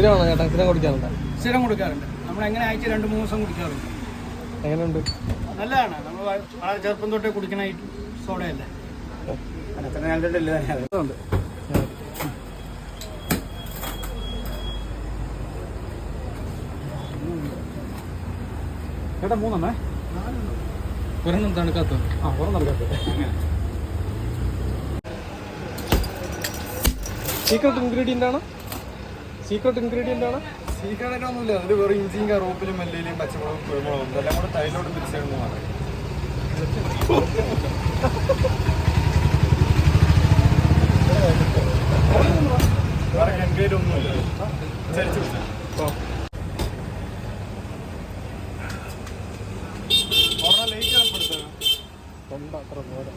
സ്ഥിരമാണോ ചേട്ടാ? സ്ഥിരം കുടിക്കാറുണ്ട്? സ്ഥിരം കൊടുക്കാറുണ്ട്. നമ്മൾ എങ്ങനെ ആഴ്ച രണ്ട് മൂന്ന് ദിവസം കുടിക്കാറുണ്ട്. എങ്ങനെയുണ്ട് നല്ലതാണ്. നമ്മൾ വളരെ ചെറുപ്പം തൊട്ടേ കുടിക്കണ ഈ സോഡയല്ലേ. അത്ര നല്ലതല്ലേ തന്നെ. ചേട്ടാ മൂന്നെണ്ണേ? ഒരെണ്ണം തണുക്കാത്ത? ആ ഒരെണ്ണം തണുക്കാത്ത. സീക്രട്ട് ഇൻഗ്രീഡിയന്റ് ആണ്? സീക്രട്ട് ഇൻഗ്രീഡിയന്റ് ആണ്. സീക്രട്ട് ഒന്നുമില്ല. അതിൽ വേറെ ഇഞ്ചിയും കറുവപ്പിലും മല്ലിയിലും പച്ചമുളകും കുരുമുളകും എല്ലാം കൂടെ തൈലോട്ട് മിക്സ് വേറെ ഇൻഗ്രീഡിയന്റ് ഒന്നുമില്ല. ചരിച്ചു തൊണ്ട അത്ര പോരാ